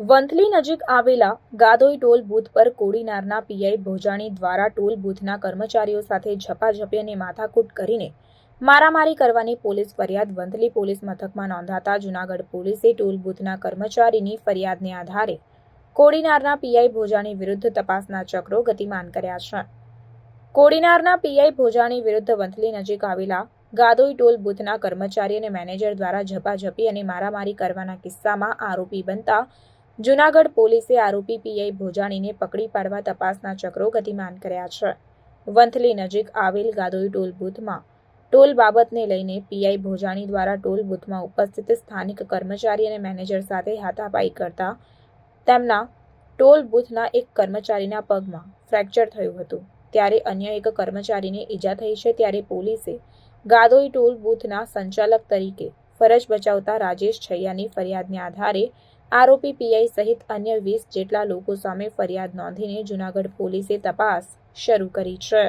વંથલી નજીક આવેલા Gadoi toll booth પર કોડીનારના પીઆઈ ભોજાણી દ્વારા ટોલ બૂથના કર્મચારીઓ સાથે ઝપાઝપી અને માથાકૂટ કરીને મારામારી કરવાની પોલીસ ફરિયાદ વંથલી પોલીસ મથકમાં નોંધાતા જૂનાગઢ પોલીસે ટોલ બૂથના કર્મચારીની ફરિયાદને આધારે કોડીનારના પીઆઈ ભોજાણી વિરુદ્ધ તપાસના ચક્રો ગતિમાન કર્યા છે. કોડીનારના પીઆઈ ભોજાણી વિરુદ્ધ વંથલી નજીક આવેલા ગાદોઈ ટોલ બૂથના કર્મચારી અને મેનેજર દ્વારા ઝપાઝપી અને મારામારી કરવાના કિસ્સામાં આરોપી બનતા જૂનાગઢ પોલીસે આરોપી પીઆઈ ભોજાણીને પકડી પાડવા તપાસના ચક્રો ગતિમાન કર્યા છે. વંથલી નજીક આવેલ ગાદોઈ ટોલ બૂથમાં ટોલ બાબતને લઈને પીઆઈ ભોજાણી દ્વારા ટોલ બૂથમાં ઉપસ્થિત સ્થાનિક કર્મચારી અને મેનેજર સાથે હાથાપાઈ કરતા તેમના ટોલ બૂથના એક કર્મચારીના પગમાં ફ્રેક્ચર થયું હતું. ત્યારે અન્ય એક કર્મચારીને ઈજા થઈ છે, ત્યારે પોલીસે ગાદોઈ ટોલ બૂથના સંચાલક તરીકે ફરજ બજાવતા રાજેશ છૈયાની ફરિયાદને આધારે આરોપી પીઆઈ સહિત અન્ય વીસ જેટલા લોકો સામે ફરિયાદ નોંધીને જૂનાગઢ પોલીસે તપાસ શરૂ કરી છે.